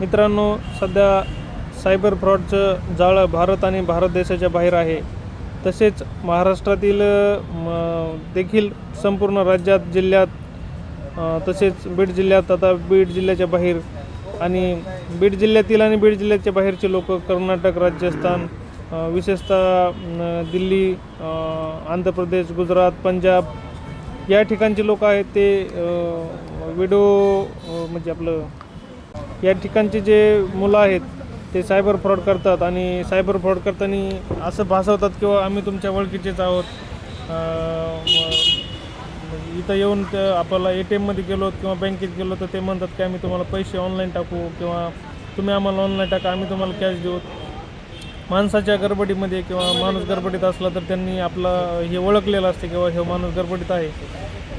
मित्रांनो सध्या सायबर फ्रॉडचं जाळं भारत आणि भारत देशाच्या बाहेर आहे. तसेच महाराष्ट्रातील देखील संपूर्ण राज्यात जिल्ह्यात तसेच बीड जिल्ह्यात आता बीड जिल्ह्याच्या बाहेर आणि बीड जिल्ह्यातील आणि बीड जिल्ह्याच्या बाहेरचे लोक कर्नाटक राजस्थान विशेषतः दिल्ली आंध्र प्रदेश गुजरात पंजाब या ठिकाणचे लोक आहेत ते व्हिडिओ म्हणजे आपलं या ठिकाणचे जे मुलं आहेत ते सायबर फ्रॉड करतात आणि सायबर फ्रॉड करताना असं भासवतात किंवा आम्ही तुमच्या ओळखीचेच आहोत. इथं येऊन आपल्याला ए टी एममध्ये गेलो किंवा बँकेत गेलो तर ते म्हणतात की आम्ही तुम्हाला पैसे ऑनलाईन टाकू किंवा तुम्ही आम्हाला ऑनलाईन टाका आम्ही तुम्हाला कॅश देऊ. माणसाच्या गडबडीमध्ये किंवा माणूस गडबडीत असला तर त्यांनी आपलं हे ओळखलेलं असते किंवा हे माणूस गडबडीत आहे.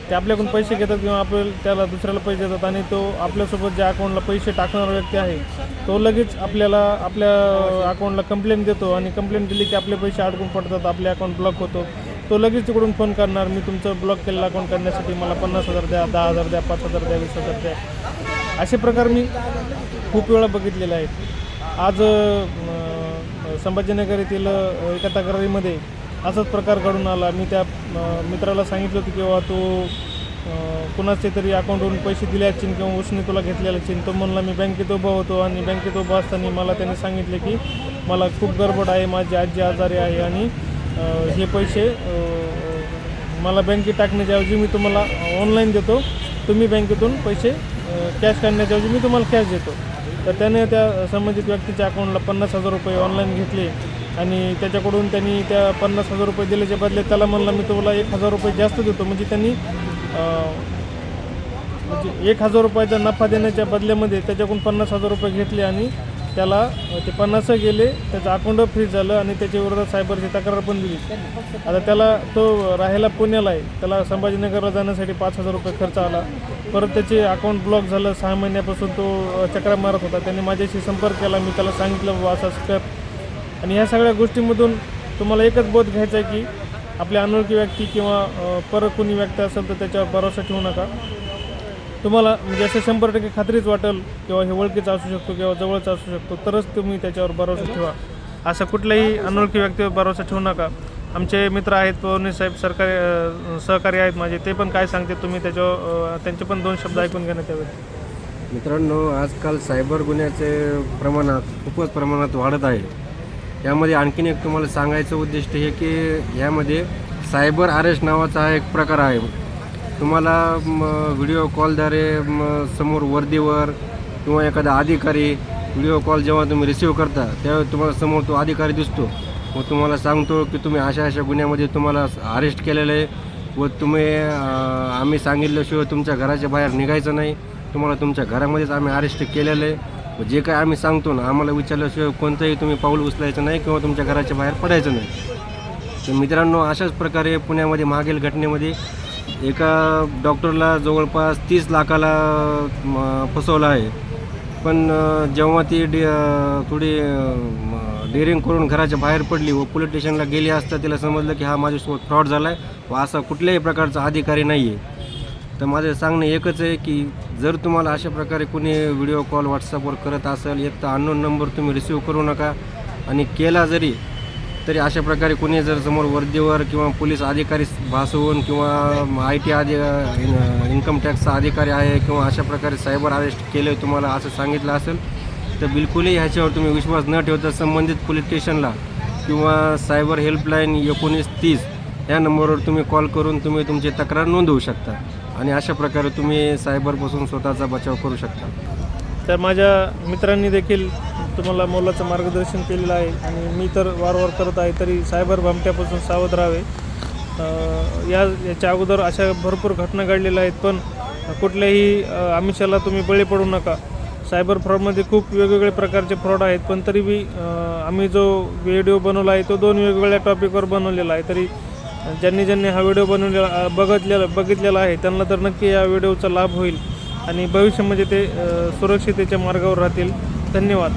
ते आपल्याकडून पैसे घेतात किंवा आपल्याला त्याला दुसऱ्याला पैसे देतात आणि तो आपल्यासोबत ज्या अकाउंटला पैसे टाकणारा व्यक्ती आहे तो लगेच आपल्याला आपल्या अकाउंटला कंप्लेंट देतो आणि कंप्लेंट दिली की आपले पैसे अडकून पडतात आपले अकाउंट ब्लॉक होतो. तो लगेच तिकडून फोन करणार मी तुमचं ब्लॉक केलेलं अकाउंट करण्यासाठी मला पन्नास हजार द्या दहा हजार द्या पाच हजार द्या वीस हजार द्या. असे प्रकार मी खूप वेळा बघितलेले आहेत. आज संभाजीनगर येथील एका तक्रारीमध्ये असाच प्रकार घडून आला. मी त्या मित्राला सांगितलं होतं किंवा तो कुणाचे तरी अकाउंटवरून पैसे दिले असतील किंवा उसने तुला घेतलेला असतील तो म्हणला मी बँकेत उभा होतो आणि बँकेत उभा असताना मला त्याने सांगितले की मला खूप गडबड आहे माझी आजी आजारी आहे आणि हे पैसे मला बँकेत टाकण्याच्याऐवजी मी तुम्हाला ऑनलाईन देतो. तुम्ही बँकेतून पैसे कॅश काढण्याच्याऐवजी मी तुम्हाला कॅश देतो. तर त्याने त्या संबंधित व्यक्तीच्या अकाउंटला पन्नास हजार रुपये ऑनलाईन घेतले आणि त्याच्याकडून त्यांनी त्या पन्नास हजार रुपये दिल्याच्या बदले त्याला म्हणलं मी तुम्हाला एक हजार रुपये जास्त देतो. म्हणजे त्यांनी म्हणजे एक हजार रुपयाचा नफा देण्याच्या बदल्यामध्ये त्याच्याकडून पन्नास हजार रुपये घेतले आणि त्याला ते पन्नास गेले त्याचं अकाउंट फ्रीज झालं आणि त्याच्या विरोधात सायबरची तक्रार पण दिली. आता त्याला तो राहायला पुण्याला आहे त्याला संभाजीनगरला जाण्यासाठी पाच हजार रुपये खर्च आला. परत त्याचे अकाउंट ब्लॉक झालं सहा महिन्यापासून तो चक्रा मारत होता. त्याने माझ्याशी संपर्क केला मी त्याला सांगितलं बाबा असं कर. आणि ह्या सगळ्या गोष्टीमधून तुम्हाला एकच बोध घ्यायचा आहे की आपल्या अनोळखी व्यक्ती किंवा परत कोणी व्यक्ती असेल तर त्याच्यावर भरोसा ठेवू नका. तुम्हाला म्हणजे असं शंभर टक्के खात्रीच वाटेल किंवा हे ओळखीचा असू शकतो किंवा जवळचा असू शकतो तरच तुम्ही त्याच्यावर भरोसा ठेवा. असं कुठल्याही अनोळखी व्यक्तीवर भरोसा ठेवू नका. आमचे मित्र आहेत पवनी साहेब सरकारी सहकारी आहेत माझे ते पण काय सांगते तुम्ही त्याच्यावर त्यांचे पण दोन शब्द ऐकून घेण्यात यावेत मित्रांनो आजकाल सायबर गुन्ह्याचे प्रमाणात खूपच प्रमाणात वाढत आहे. यामध्ये आणखीन एक तुम्हाला सांगायचं उद्दिष्ट हे की यामध्ये सायबर अरेस्ट नावाचा हा एक प्रकार आहे. तुम्हाला व्हिडिओ कॉलद्वारे समोर वर्दीवर किंवा एखादा अधिकारी व्हिडिओ कॉल जेव्हा तुम्ही रिसीव करता त्यावेळी तुम्हाला समोर तो अधिकारी दिसतो. व तुम्हाला सांगतो की तुम्ही अशा अशा गुन्ह्यामध्ये तुम्हाला अरेस्ट केलेलं आहे व तुम्ही आम्ही सांगितल्याशिवाय तुमच्या घराच्या बाहेर निघायचं नाही. तुम्हाला तुमच्या घरामध्येच आम्ही अरेस्ट केलेलं आहे. जे काय आम्ही सांगतो ना आम्हाला विचारल्याशिवाय कोणतंही तुम्ही पाऊल उचलायचं नाही किंवा तुमच्या घराच्या बाहेर पडायचं नाही. तर मित्रांनो अशाच प्रकारे पुण्यामध्ये मागील घटनेमध्ये एका डॉक्टरला जवळपास तीस लाखाला फसवलं आहे. पण जेव्हा ती डे थोडी डेअरिंग करून घराच्या बाहेर पडली व पोलीस स्टेशनला गेली असता तिला समजलं की हा माझ्यासोबत फ्रॉड झाला आहे व असा कुठल्याही प्रकारचा अधिकारी नाही आहे तर माझं सांगणं एकच आहे की जर तुम्हाला अशा प्रकारे कोणी व्हिडिओ कॉल व्हॉट्सअपवर करत असेल एक तर अननोन नंबर तुम्ही रिसीव करू नका. आणि केला जरी तरी अशा प्रकारे कोणी जर समोर वर्दीवर किंवा पोलीस अधिकारी भासवून किंवा आय टी अधि इन्कम टॅक्सचा अधिकारी आहे किंवा अशा प्रकारे सायबर अरेस्ट केलं तुम्हाला असं सांगितलं असेल तर बिलकुलही ह्याच्यावर तुम्ही विश्वास न ठेवता संबंधित पोलीस स्टेशनला किंवा सायबर हेल्पलाईन एकोणीस तीस या नंबरवर तुम्ही कॉल करून तुम्ही तुमची तक्रार नोंदवू शकता. आणि अशा प्रकारे तुम्ही सायबरपासून स्वतःचा बचाव करू शकता. तर माझ्या मित्रांनी देखील तुम्हाला मोलाचं मार्गदर्शन केलेलं आहे आणि मी तर वारंवार करत आहे तरी सायबर भामट्यापासून सावध राहावे. या याच्या अगोदर अशा भरपूर घटना घडलेल्या आहेत पण कुठल्याही आमिषाला तुम्ही बळी पडू नका. सायबर फ्रॉडमध्ये खूप वेगवेगळे प्रकारचे फ्रॉड आहेत पण तरी बी आम्ही जो व्हिडिओ बनवला आहे तो दोन वेगवेगळ्या टॉपिकवर बनवलेला आहे. तरी ज्यांनी ज्यांनी हा व्हिडिओ बनवलेला बघितलेला बघितलेला आहे त्यांना तर नक्की या व्हिडिओचा लाभ होईल आणि भविष्यामध्ये ते सुरक्षिततेच्या सुरक्षितेच्या मार्गावर राहतील. धन्यवाद.